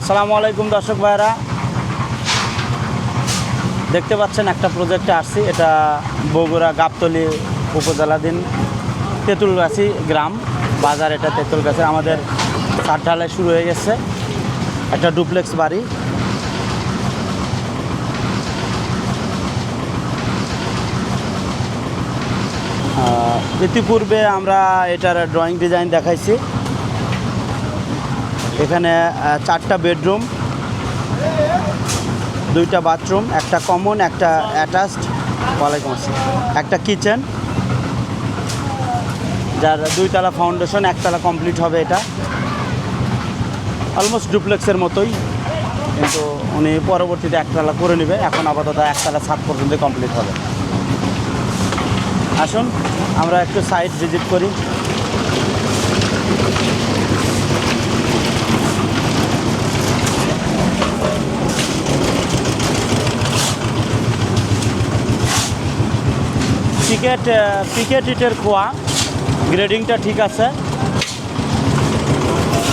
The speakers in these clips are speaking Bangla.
আসসালামু আলাইকুম দর্শক ভাইরা দেখতে পাচ্ছেন একটা প্রজেক্টে আসছি, এটা বগুড়া গাবতলি উপজেলাধীন তেঁতুলগাছি গ্রাম। বাজার এটা তেঁতুলগাছি, আমাদের কাঠ ঢালাই শুরু হয়ে গেছে। একটা ডুপ্লেক্স বাড়ি। ইতিপূর্বে আমরা এটার ড্রয়িং ডিজাইন দেখাইছি। এখানে চারটা বেডরুম, দুইটা বাথরুম, একটা কমন, একটা অ্যাটাচড, ওয়ালাইকুম আসসালাম। একটা কিচেন, যার দুইতলা ফাউন্ডেশন, একতলা কমপ্লিট হবে এটা। অলমোস্ট ডুপ্লেক্সের মতোই, কিন্তু উনি পরবর্তীতে একতলা করে নেবে। এখন আপাতত একতলা ছাদ পর্যন্ত কমপ্লিট হবে। আসুন, আমরা একটু সাইট ভিজিট করি। পিকেট পিকেট ইটের খোয়া গ্রেডিংটা ঠিক আছে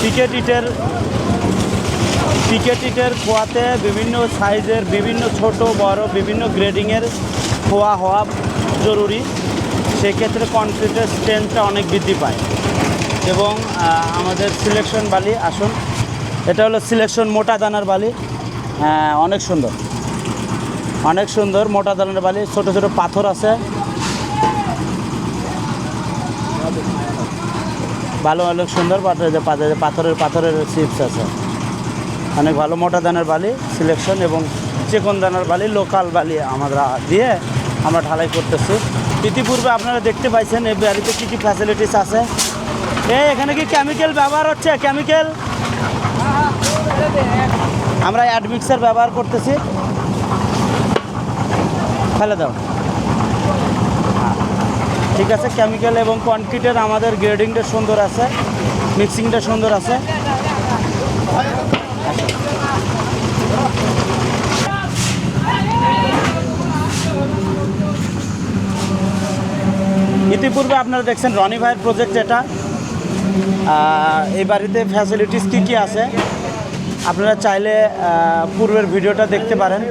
পিকেট ইটের পিকেট ইটের খোয়াতে বিভিন্ন সাইজের বিভিন্ন ছোট বড় বিভিন্ন গ্রেডিংয়ের খোয়া হওয়া জরুরি সেক্ষেত্রে কনক্রিটের স্ট্রেংথটা অনেক বৃদ্ধি পায় এবং আমাদের সিলেকশন বালি আসুন এটা হলো সিলেকশন মোটা দানার বালি অনেক সুন্দর অনেক সুন্দর মোটা দানার বালি ছোট ছোট পাথর আছে ভালো অনেক সুন্দর পাথর পাথরের পাথরের চিপস আছে। অনেক ভালো মোটা দানার বালি সিলেকশন এবং চিকন দানার বালি লোকাল বালি আমরা দিয়ে আমরা ঢালাই করতেছি। ইতিপূর্বে আপনারা দেখতে পাইছেন এই বাড়িতে কী কী ফ্যাসিলিটিস আছে। এই, এখানে কি কেমিক্যাল ব্যবহার হচ্ছে? কেমিক্যাল আমরা অ্যাডমিক্সার ব্যবহার করতেছি। ফেলে দাও। ঠিক আছে কেমিক্যাল এবং কনক্রিটের আমাদের গ্রেডিংটা সুন্দর আছে মিক্সিংটা সুন্দর আছে। ইতিপূর্বে আপনারা দেখছেন রনি ভাইয়ের প্রজেক্ট এটা। এই বাড়িতে ফ্যাসিলিটিস কী কী আছে? আপনারা চাইলে পূর্বের ভিডিওটা দেখতে পারেন।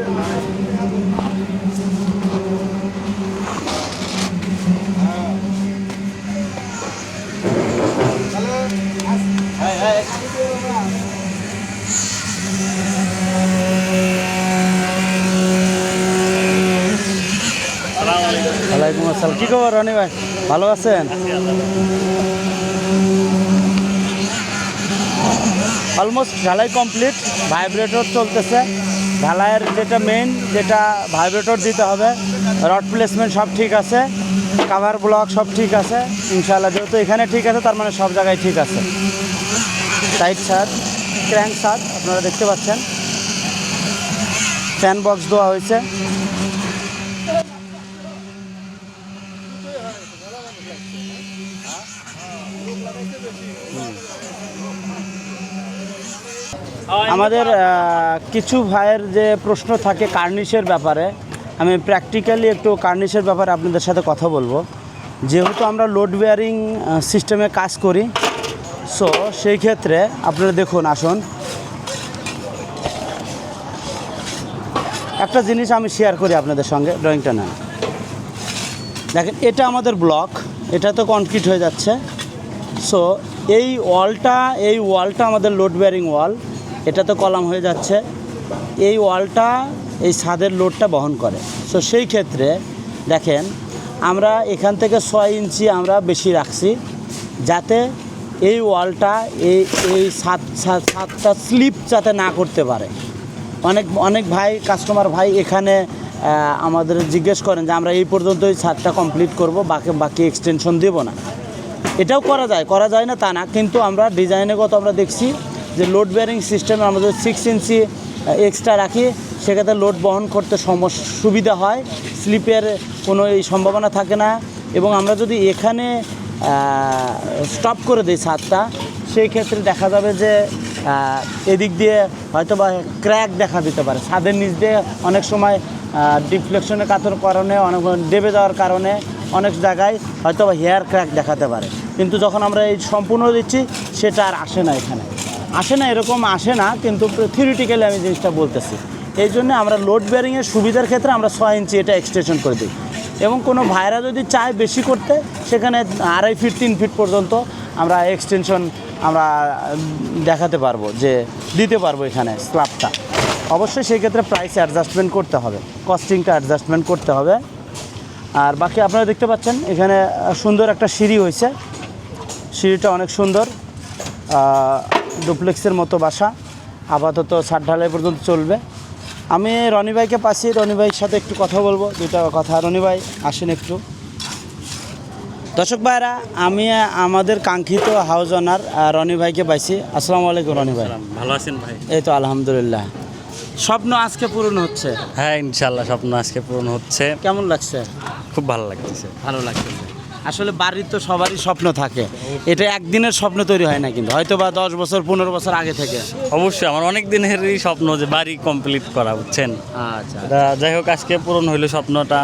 ওয়ালাইকুম আসসালাম। কী খবর, রনি ভাই? ভালো আছেন? অলমোস্ট ঢালাই কমপ্লিট ভাইব্রেটর চলতেছে। ঢালাইয়ের যেটা মেইন যেটা ভাইব্রেটর দিতে হবে রড প্লেসমেন্ট সব ঠিক আছে কাভার ব্লক সব ঠিক আছে, ইনশাআল্লাহ যেহেতু এখানে ঠিক আছে, তার মানে সব জায়গায় ঠিক আছে। সাইড ছাদ ক্র্যাঙ্ক ছাদ আপনারা দেখতে পাচ্ছেন। ফ্যান বক্স দেওয়া হয়েছে। আমাদের কিছু ভাইয়ের যে প্রশ্ন থাকে কার্নিশের ব্যাপারে, আমি প্র্যাকটিক্যালি একটু কার্নিশের ব্যাপারে আপনাদের সাথে কথা বলব। যেহেতু আমরা লোড বেয়ারিং সিস্টেমে কাজ করি সো সেই ক্ষেত্রে আপনারা দেখুন, আসুন। একটা জিনিস আমি শেয়ার করি আপনাদের সঙ্গে ড্রয়িংটা নেন। দেখেন, এটা আমাদের ব্লক এটা তো কনক্রিট হয়ে যাচ্ছে। সো এই ওয়ালটা এই ওয়ালটা আমাদের লোড বেয়ারিং ওয়াল এটা তো কলাম হয়ে যাচ্ছে। এই ওয়ালটা, এই ছাদের লোডটা বহন করে। সো সেই ক্ষেত্রে দেখেন, আমরা এখান থেকে ছয় ইঞ্চি আমরা বেশি রাখছি, যাতে এই ওয়ালটা, এই এই ছাদ- ছাদটা স্লিপ যাতে না করতে পারে। অনেক অনেক ভাই কাস্টমার ভাই এখানে আমাদের জিজ্ঞেস করেন যে, আমরা এই পর্যন্তই ছাদটা কমপ্লিট করব, বাকি বাকি এক্সটেনশন দেবো না। এটাও করা যায় করা যায় না তা না, কিন্তু আমরা ডিজাইনগত আমরা দেখছি যে লোড বেয়ারিং সিস্টেমে আমাদের সিক্স ইঞ্চি এক্সট্রা রাখি, সেক্ষেত্রে লোড বহন করতে সমস্যা সুবিধা হয় স্লিপের কোনো এই সম্ভাবনা থাকে না। এবং আমরা যদি এখানে স্টপ করে দিই ছাদটা, সেই ক্ষেত্রে দেখা যাবে যে এদিক দিয়ে হয়তো বা ক্র্যাক দেখা দিতে পারে। ছাদের নিচ দিয়ে অনেক সময় ডিফ্লেকশনের কাতর কারণে, অনেক দেবে যাওয়ার কারণে অনেক জায়গায় হয়তো বা হেয়ার ক্র্যাক দেখাতে পারে। কিন্তু যখন আমরা এই সম্পূর্ণ দিচ্ছি, সেটা আর আসে না এখানে। আসে না, এরকম আসে না, কিন্তু থিওরিটিক্যালি আমি জিনিসটা বলতেছি। এই জন্য আমরা লোড বেয়ারিংয়ের সুবিধার ক্ষেত্রে আমরা ছয় ইঞ্চি এটা এক্সটেনশন করে দিই। এবং কোনো ভাইরা যদি চায় বেশি করতে, সেখানে আড়াই ফিট তিন ফিট পর্যন্ত আমরা এক্সটেনশন আমরা দেখাতে পারব যে, দিতে পারব এখানে স্ল্যাবটা অবশ্যই সেই ক্ষেত্রে প্রাইস অ্যাডজাস্টমেন্ট করতে হবে কস্টিংটা অ্যাডজাস্টমেন্ট করতে হবে। আর বাকি আপনারা দেখতে পাচ্ছেন, এখানে সুন্দর একটা সিঁড়ি হয়েছে। সিঁড়িটা অনেক সুন্দর। ডুপ্লেক্সের মতো বাসা। আপাতত ছাদ ঢালাই পর্যন্ত চলবে। আমি রনি ভাইকে পাচ্ছি রনি ভাইয়ের সাথে একটু কথা বলব দুইটা কথা। রনি ভাই আসেন একটু। দর্শক ভাইরা আমি আমাদের কাঙ্ক্ষিত হাউস ওনার রনি ভাইকে পাইছি। আসসালামু আলাইকুম রনি ভাই। ভালো আছেন ভাই? এই তো আলহামদুলিল্লাহ। স্বপ্ন আজকে পূরণ হচ্ছে। হ্যাঁ ইনশাল্লাহ স্বপ্ন আজকে পূরণ হচ্ছে। কেমন লাগছে? খুব ভালো লাগছে ভালো লাগছে আসলে বাড়ির তো সবারই স্বপ্ন থাকে। এটা একদিনের স্বপ্ন তৈরি হয় না কিন্তু। হয়তো বা দশ বছর পনেরো বছর আগে থেকে। অবশ্যই আমার অনেক দিনেরই স্বপ্ন যে বাড়ি কমপ্লিট করা বুঝছেন? আচ্ছা। যাই হোক আজকে পূরণ হইল স্বপ্নটা।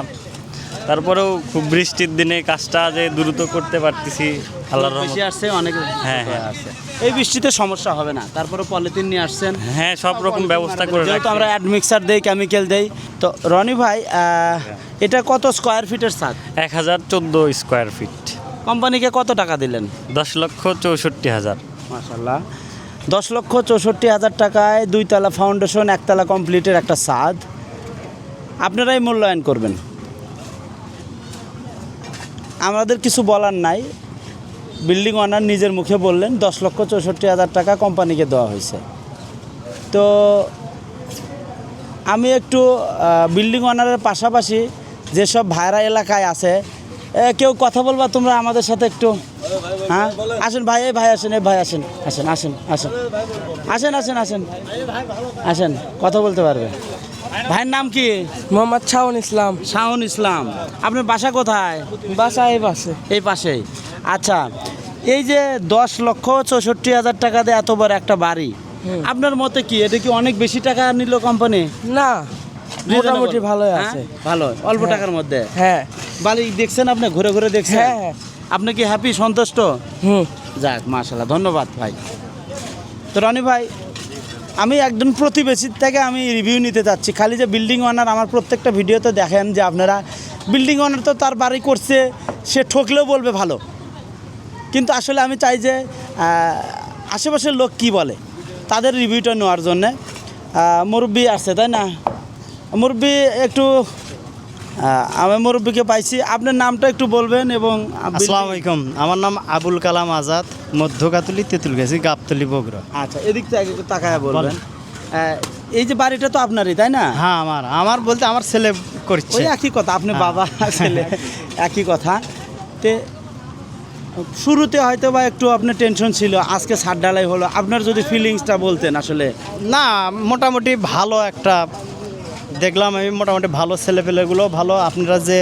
তারপরেও খুব বৃষ্টির দিনে কাজটা যে দ্রুত করতে পারতেছি আল্লাহর বেশি আসছে অনেক হ্যাঁ, হ্যাঁ। আসছে। এই বৃষ্টিতে সমস্যা হবে না। তারপরে পলিথিন নিয়ে আসছেন। হ্যাঁ সব রকম ব্যবস্থা করে যেহেতু। আমরা অ্যাড মিক্সার দেই কেমিক্যাল দেই তো রনি ভাই এটা কত স্কোয়ার ফিটের ছাদ? এক হাজার চোদ্দ স্কোয়ার ফিট কোম্পানিকে কত টাকা দিলেন? দশ লক্ষ চৌষট্টি হাজার। মাশাল্লাহ দশ লক্ষ চৌষট্টি হাজার টাকায় দুইতলা ফাউন্ডেশন একতলা কমপ্লিটের একটা ছাদ। আপনারাই মূল্যায়ন করবেন। আমাদের কিছু বলার নাই। বিল্ডিং ওনার নিজের মুখে বললেন, দশ লক্ষ চৌষট্টি হাজার টাকা কোম্পানিকে দেওয়া হয়েছে। তো আমি একটু বিল্ডিং ওনারের পাশাপাশি যেসব ভাইরা এলাকায় আছে কেউ কথা বলবা তোমরা আমাদের সাথে একটু? হ্যাঁ? আসেন ভাই, এই ভাই আসেন, এই ভাই আসেন। আসেন আসেন আসেন। আসেন আসেন আসেন। আসেন, কথা বলতে পারবে। ভাইয়ের নাম কি? মোহাম্মদ শাওন ইসলাম। শাহুন ইসলাম। আপনার বাসা কোথায়? বাসা এই পাশে। এই পাশেই। আচ্ছা এই যে দশ লক্ষ চৌষট্টি হাজার টাকা দিয়ে এত বড় একটা বাড়ি আপনার মতে কি এটা কি অনেক বেশি টাকা নিল কোম্পানি না মোটামুটি ভালোই আছে। ভালো অল্প হ্যাঁ। টাকার মধ্যে? হ্যাঁ। বাড়ি দেখছেন আপনি ঘুরে ঘুরে দেখছেন? হ্যাঁ। আপনি কি হ্যাপি সন্তুষ্ট? হুম। যাক মাশাল্লাহ ধন্যবাদ ভাই। তো রনি ভাই আমি একজন প্রতিবেশীর থেকে আমি রিভিউ নিতে চাচ্ছি। খালি যে বিল্ডিং ওনার আমার প্রত্যেকটা ভিডিওতে দেখেন যে আপনারা বিল্ডিং ওনার তো তার বাড়ি করছে, সে ঠকলেও বলবে ভালো। কিন্তু আসলে আমি চাই যে আশেপাশের লোক কি বলে, তাদের রিভিউটা নেওয়ার জন্যে। মুরব্বী আছে, তাই না? মুরব্বী একটু আমি মুরব্বীকে পাইছি। আপনার নামটা একটু বলবেন এবং আসসালামু আলাইকুম। আমার নাম আবুল কালাম আজাদ। মধ্যকাতুলি তেঁতুলগাছি গাবতলি বগুড়া। আচ্ছা এদিক থেকে একটু তাকায় বলবেন। এই যে বাড়িটা তো আপনারই তাই না? হ্যাঁ আমার। আমার বলতে আমার ছেলে করছে। ওই একই কথা আপনি হ্যাঁ। বাবা ছেলে একই কথা। তে শুরুতে হয়তো বা একটু আপনার টেনশন ছিল আজকে সার ডালাই হলো। আপনার যদি ফিলিংসটা বলতেন আসলে। না মোটামুটি ভালো একটা দেখলাম আমি মোটামুটি ভালো ছেলেপেলেগুলো ভালো। আপনারা যে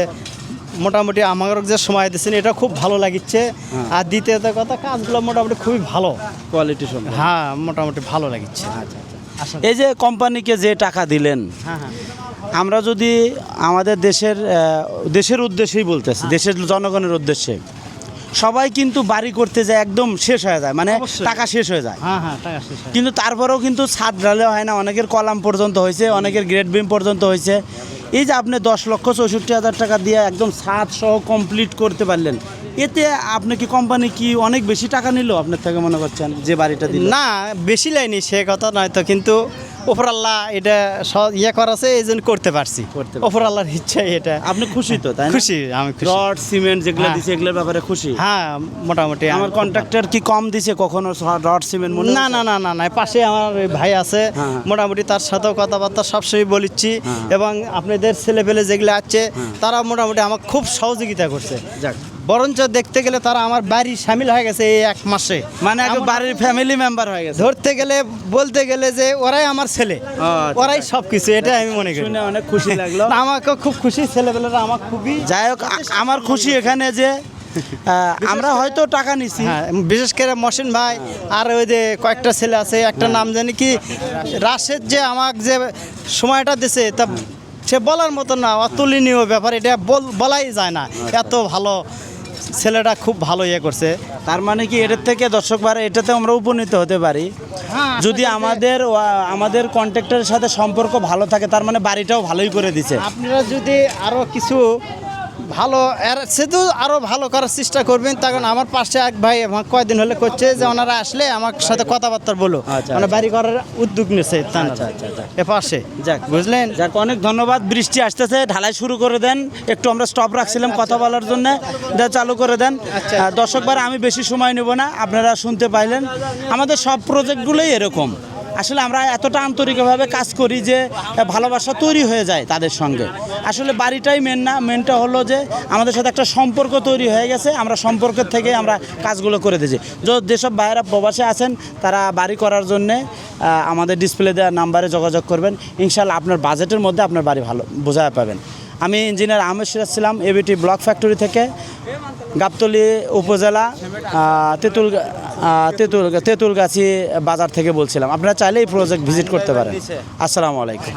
মোটামুটি আমার যে সময় দিচ্ছেন এটা খুব ভালো লাগিচ্ছে। হ্যাঁ। আর দ্বিতীয়ত কথা কাজগুলো মোটামুটি খুবই ভালো। কোয়ালিটি হ্যাঁ মোটামুটি ভালো লাগিচ্ছে। আচ্ছা আচ্ছা। এই যে কোম্পানিকে যে টাকা দিলেন হ্যাঁ হ্যাঁ। আমরা যদি আমাদের দেশের দেশের উদ্দেশ্যেই বলতেছি দেশের জনগণের উদ্দেশ্যে সবাই কিন্তু বাড়ি করতে যায় একদম শেষ হয়ে যায় মানে টাকা শেষ হয়ে যায়। কিন্তু তারপরেও কিন্তু ছাদ ঢালে হয় না অনেকের কলাম পর্যন্ত হয়েছে অনেকের গ্রেড বিম পর্যন্ত হয়েছে। এই যে আপনি দশ লক্ষ চৌষট্টি হাজার টাকা দিয়ে একদম সাত সহ কমপ্লিট করতে পারলেন, এতে আপনি কি কোম্পানি কি অনেক বেশি টাকা নিল আপনার থেকে মনে করছেন যে বাড়িটা দিল? না, বেশি লাইনি, সে কথা নয় তো, কিন্তু ওপর আল্লাহ এটা স- ইয়ে করাছে এই জন্য করতে পারছি। ওপর আল্লাহর ইচ্ছা এটা আপনি খুশি তো তাই? খুশি আমি খুশি রড সিমেন্ট যেগুলো হ্যাঁ। দিছে এগুলোর ব্যাপারে খুশি হ্যাঁ মোটামুটি আমার কন্ট্রাক্টর কি কম দিছে কখনো রড সিমেন্ট মনে না না না না না পাশে আমার ভাই আছে হ্যাঁ। মোটামুটি তার সাথেও কথাবার্তা সবসময় বলিচ্ছি হ্যাঁ। এবং আপনাদের ছেলেপেলে যেগুলো আছে তারা মোটামুটি আমাকে খুব সহযোগিতা করছে যাক বরঞ্চ দেখতে গেলে তারা আমার বাড়ি সামিল হয়ে গেছে এই এক মাসে। মানে বাড়ির ফ্যামিলি মেম্বার হয়ে গেছে। ধরতে গেলে বলতে গেলে যে ওরাই আমার ছেলে। আচ্ছা। ওরাই সব কিছু এটা আমি মনে করি। শুনে অনেক খুশি লাগল। আমাকে খুব খুশি ছেলেপেলেরা আমার খুবই যাই হোক আমার খুশি এখানে যে আমরা হয়তো টাকা নিছি। হ্যাঁ বিশেষ করে মহসিন ভাই আর ওই যে কয়েকটা ছেলে আছে একটা নাম জানি কি রাশেদ যে আমাকে যে সময়টা দিছে তা সে বলার মতো না অতুলনীয় ব্যাপার এটা বল- বলাই যায় না। এত ভালো ছেলেটা খুব ভালো ইয়ে করছে। তার মানে কি এটার থেকে দর্শক বারে এটাতে আমরা উপনীত হতে পারি। যদি আমাদের আমাদের কন্ট্রাক্টরের সাথে সম্পর্ক ভালো থাকে তার মানে বাড়িটাও ভালোই করে দিছে। আপনারা যদি আরও কিছু ভালো এর সেতু আরও ভালো করার চেষ্টা করবেন তখন আমার পাশে এক ভাই আমার কয়দিন হলে করছে যে ওনারা আসলে আমার সাথে কথাবার্তা বলো আচ্ছা, মানে বাড়ি করার উদ্যোগ নিয়েছে। আচ্ছা, আচ্ছা, আচ্ছা। এ পাশে যাক। বুঝলেন যাক অনেক ধন্যবাদ বৃষ্টি আসতেছে ঢালাই শুরু করে দেন একটু আমরা স্টপ রাখছিলাম কথা বলার জন্য যা চালু করে দেন আচ্ছা। দর্শকবার আমি বেশি সময় নেব না আপনারা শুনতে পাইলেন আমাদের সব প্রজেক্টগুলোই এরকম আসলে আমরা এতটা আন্তরিকভাবে কাজ করি যে ভালোবাসা তৈরি হয়ে যায় তাদের সঙ্গে। আসলে বাড়িটাই মেন না মেনটা হলো যে আমাদের সাথে একটা সম্পর্ক তৈরি হয়ে গেছে, আমরা সম্পর্কের থেকে আমরা কাজগুলো করে দিয়েছি। যেসব ভাইয়েরা প্রবাসে আছেন, তারা বাড়ি করার জন্যে আমাদের ডিসপ্লে দেওয়ার নাম্বারে যোগাযোগ করবেন। ইনশাল্লাহ আপনার বাজেটের মধ্যে আপনার বাড়ি ভালো বোঝা পাবেন। আমি ইঞ্জিনিয়ার আহমেদ সিরাজ ছিলাম এবিটি ব্লক ফ্যাক্টরি থেকে। গাবতলী উপজেলা তেঁতুল তেঁতুল তেঁতুলগাছি বাজার থেকে বলছিলাম। আপনারা চাইলে এই প্রজেক্ট ভিজিট করতে পারেন। আসসালামু আলাইকুম।